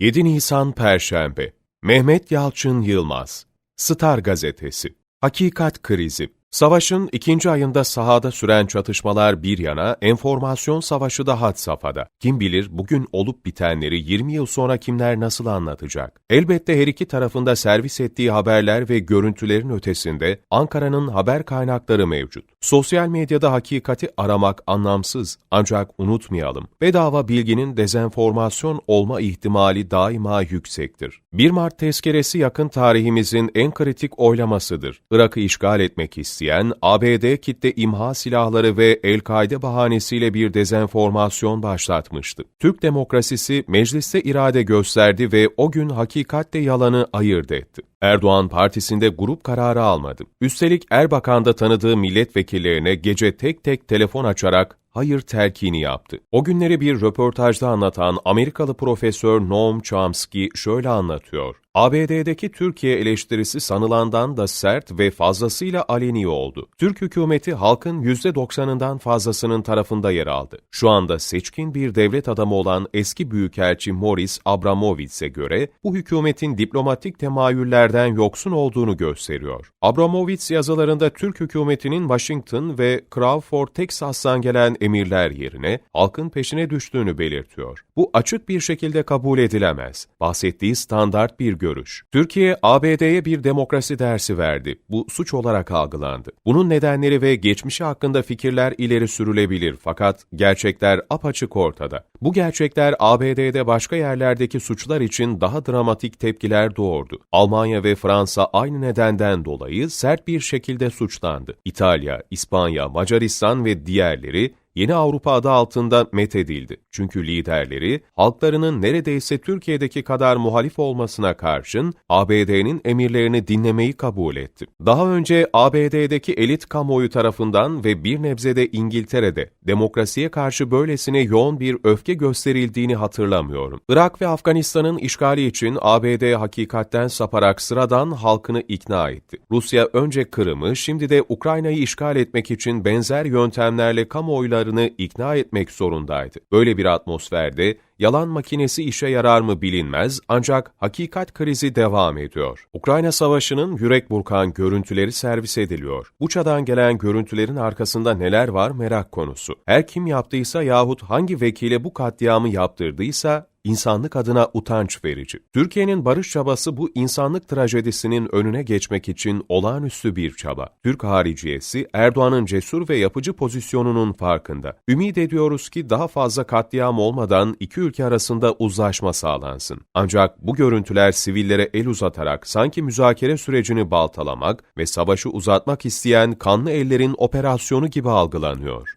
7 Nisan Perşembe. Mehmet Yalçın Yılmaz. Star Gazetesi. Hakikat Krizi Savaşın ikinci ayında sahada süren çatışmalar bir yana, enformasyon savaşı da had safhada. Kim bilir bugün olup bitenleri 20 yıl sonra kimler nasıl anlatacak? Elbette her iki tarafında servis ettiği haberler ve görüntülerin ötesinde Ankara'nın haber kaynakları mevcut. Sosyal medyada hakikati aramak anlamsız ancak unutmayalım. Bedava bilginin dezenformasyon olma ihtimali daima yüksektir. 1 Mart tezkeresi yakın tarihimizin en kritik oylamasıdır. Irak'ı işgal etmek isteyen, ABD kitle imha silahları ve El-Kaide bahanesiyle bir dezenformasyon başlatmıştı. Türk demokrasisi mecliste irade gösterdi ve o gün hakikatle yalanı ayırt etti. Erdoğan partisinde grup kararı almadı. Üstelik Erbakan'da tanıdığı milletvekillerine gece tek tek telefon açarak hayır telkini yaptı. O günleri bir röportajda anlatan Amerikalı profesör Noam Chomsky şöyle anlatıyor. ABD'deki Türkiye eleştirisi sanılandan da sert ve fazlasıyla aleni oldu. Türk hükümeti halkın %90'ından fazlasının tarafında yer aldı. Şu anda seçkin bir devlet adamı olan eski büyükelçi Morris Abramovitz'e göre bu hükümetin diplomatik temayüllerden yoksun olduğunu gösteriyor. Abramovitz yazılarında Türk hükümetinin Washington ve Crawford, Texas'tan gelen emirler yerine halkın peşine düştüğünü belirtiyor. Bu açık bir şekilde kabul edilemez. Bahsettiği standart bir görüş. Türkiye, ABD'ye bir demokrasi dersi verdi. Bu suç olarak algılandı. Bunun nedenleri ve geçmişi hakkında fikirler ileri sürülebilir fakat gerçekler apaçık ortada. Bu gerçekler ABD'de başka yerlerdeki suçlar için daha dramatik tepkiler doğurdu. Almanya ve Fransa aynı nedenden dolayı sert bir şekilde suçlandı. İtalya, İspanya, Macaristan ve diğerleri Yeni Avrupa adı altında methedildi. Çünkü liderleri, halklarının neredeyse Türkiye'deki kadar muhalif olmasına karşın ABD'nin emirlerini dinlemeyi kabul etti. Daha önce ABD'deki elit kamuoyu tarafından ve bir nebzede İngiltere'de demokrasiye karşı böylesine yoğun bir öfke gösterildiğini hatırlamıyorum. Irak ve Afganistan'ın işgali için ABD hakikatten saparak sıradan halkını ikna etti. Rusya önce Kırım'ı, şimdi de Ukrayna'yı işgal etmek için benzer yöntemlerle kamuoyları ikna etmek zorundaydı. Böyle bir atmosferde yalan makinesi işe yarar mı bilinmez ancak hakikat krizi devam ediyor. Ukrayna Savaşı'nın yürek burkan görüntüleri servis ediliyor. Buça'dan gelen görüntülerin arkasında neler var merak konusu. Her kim yaptıysa yahut hangi vekile bu katliamı yaptırdıysa insanlık adına utanç verici. Türkiye'nin barış çabası bu insanlık trajedisinin önüne geçmek için olağanüstü bir çaba. Türk hariciyesi Erdoğan'ın cesur ve yapıcı pozisyonunun farkında. Ümit ediyoruz ki daha fazla katliam olmadan iki ülke arasında uzlaşma sağlansın. Ancak bu görüntüler sivillere el uzatarak sanki müzakere sürecini baltalamak ve savaşı uzatmak isteyen kanlı ellerin operasyonu gibi algılanıyor.